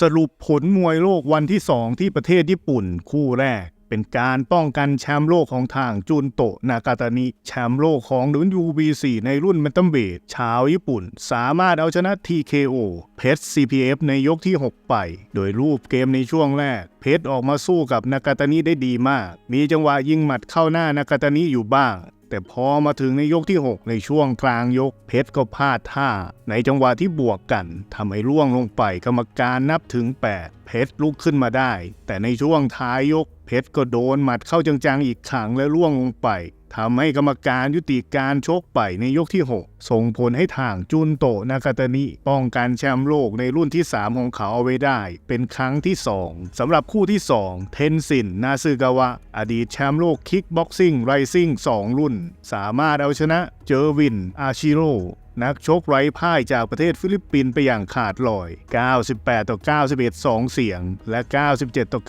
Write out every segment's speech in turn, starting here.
สรุปผลมวยโลกวันที่2ที่ประเทศญี่ปุ่น คู่แรก เป็นการป้องกันแชมป์โลกของทางจุนโตะนากาตานิแชมป์โลกของ WBC ในรุ่นแมนตัมเบทชาวญี่ปุ่น สามารถเอาชนะ TKO เพชร CPF ในยกที่ 6 ไป โดยรูปเกมในช่วงแรก เพชรออกมาสู้กับนากาตานิได้ดีมาก มีจังหวะยิงหมัดเข้าหน้านากาตานิอยู่บ้าง แต่พอมาถึงในยกที่ 6 ในช่วงกลางยกเพชรก็พลาดท่า ในจังหวะที่บวกกันทำให้ร่วงลงไปกรรมการนับถึง 8 เพชรลุกขึ้นมาได้ แต่ในช่วงท้ายยกเพชรก็โดนหมัดเข้าจังๆอีกครั้งและร่วงลงไป ทำให้กรรมการยุติการชกไปในยกที่ 6 ส่งผลให้ทางจุนโตนากาตานิป้องกันแชมป์โลกในรุ่นที่ 3 ของเขาเอาไว้ได้ เป็นครั้งที่ 2สำหรับคู่ที่ 2 เทนซิน นาซึกาวะ อดีตแชมป์โลกคิกบ็อกซิ่งไรซิ่ง 2 รุ่น สามารถเอาชนะเจอวิน อาชิโร่นักชกไร้พ่ายจากประเทศฟิลิปปินส์ไปอย่างขาดลอย 98 ต่อ 91 2 เสียง และ 97 ต่อ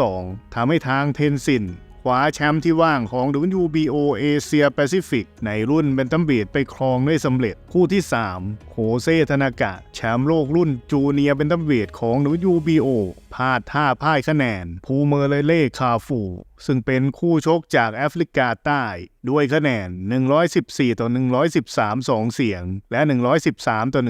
92 ทำให้ทางเทนซิน คว้าแชมป์ที่ว่างของ WBO เอเชียแปซิฟิกในรุ่นเบนตัมเบีดไปครองได้สำเร็จ คู่ที่ 3 โคเซธนากะ แชมป์โลกรุ่นจูเนียร์เบนตัมเบีดของ WBO พลาดท่าพ่ายคะแนน ภูเมอร์เลเล่คาฟู ซึ่งเป็นคู่ชกจากแอฟริกาใต้ ด้วยคะแนน 114 ต่อ 113 2 เสียง และ 113 ต่อ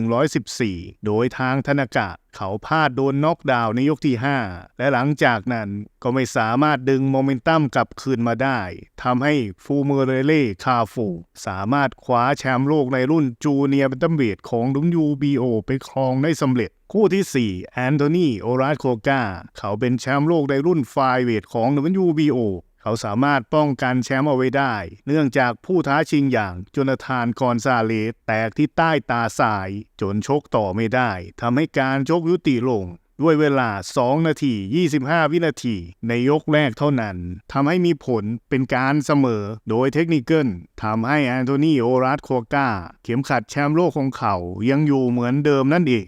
114 โดยทางธนากะเขาพลาดโดนน็อกดาวน์ในยกที่ 5 และหลังจากนั้นก็ไม่สามารถดึงโมเมนตัมกลับคืนมาได้ทำให้ฟูเมอร์เรเล่คาฟู สามารถคว้าแชมป์โลกในรุ่นจูเนียร์เบนตัมเวทของ WBO ไปครองได้สำเร็จ คู่ที่ 4 แอนโทนีโอราโคกาเขาเป็นแชมป์โลกในรุ่นไฟเวทของ WBO เขาสามารถป้องกันแชมป์เอาไว้ได้ เนื่องจากผู้ท้าชิงอย่างโจนาธานกอนซาเลสแตกที่ใต้ตาซ้าย จนชกต่อไม่ได้ทำให้การชกยุติลงด้วยเวลา 2 นาที 25 วินาที ในยกแรกเท่านั้น ทำให้มีผลเป็นการเสมอ โดยเทคนิคเกิลทำให้แอนโทนีโอรัสโคกาเข็มขัดแชมป์โลกของเขายังอยู่เหมือนเดิมนั่นเอง